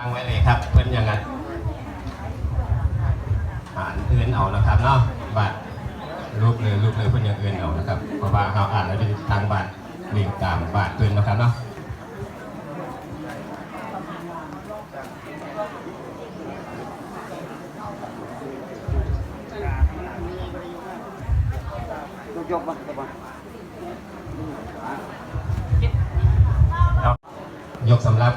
ตั้งไว้เลยครับเพื่อนอยังไงอ่านอื่นเอานะครับเนาะบัตรรูปเลยรูปเลยเพื่อนอยังอื่นเอานะครับเพราะว่าเขาอ่านแล้วเป็นทางบัตรลิงก์ตามบัตรเพื่อนนะครับเนาะยกยกมาตะบันยกสำหรับ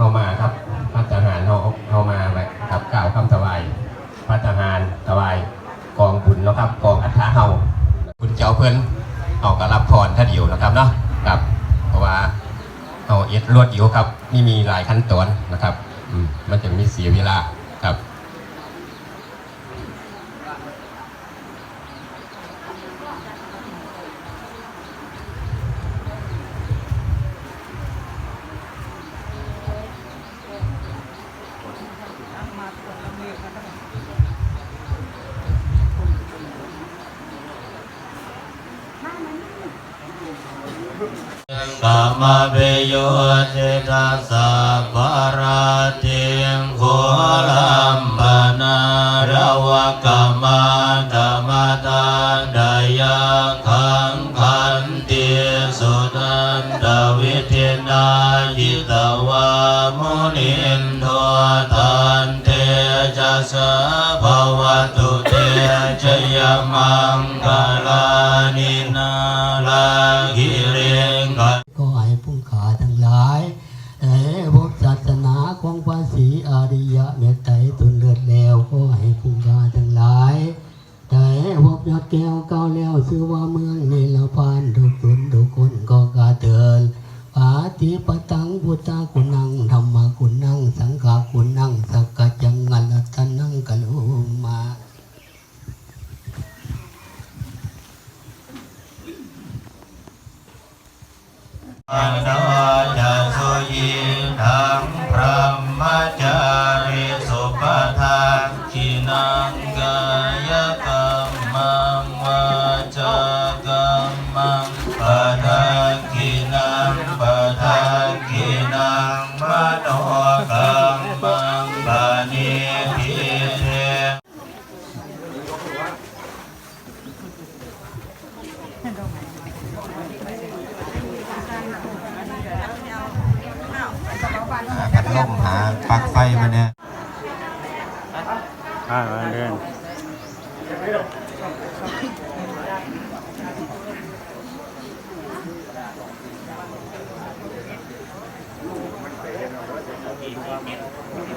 เข้ามาครับพระทหารเขาเขามาแบบกับกล่าวคำถวายพระทหารถวายกองบุญนะครับกองอัฐาเฮาคุณเจ้าเพื่อนเอากระรับพรท่าเดียวนะครับเนาะครับเพราะว่าเอาเอ็ดรวดอยู่ครับนี่มีหลายขั้นตอนนะครับมมันจะมีเสียเวลาครับ กา มเบโยเจตาสะปาราติงโคลัมปนาระวะกามาธรรมตาดายาขังขันติสุตันตวิเทนายิตวามุนินโทตันเตจะสะภวตุเตชยมัง แก้วเก้าแล้วชื่อว่าเมืองนิลพานทุกคนทุกคนก็กาเตือนปาติปตังพุทธกุณังธรรมกุณัง สังฆกุณังสักกจังงัลตนังกะลุมาอันา ปักไฟมาเนี่ยอ่าเดินอ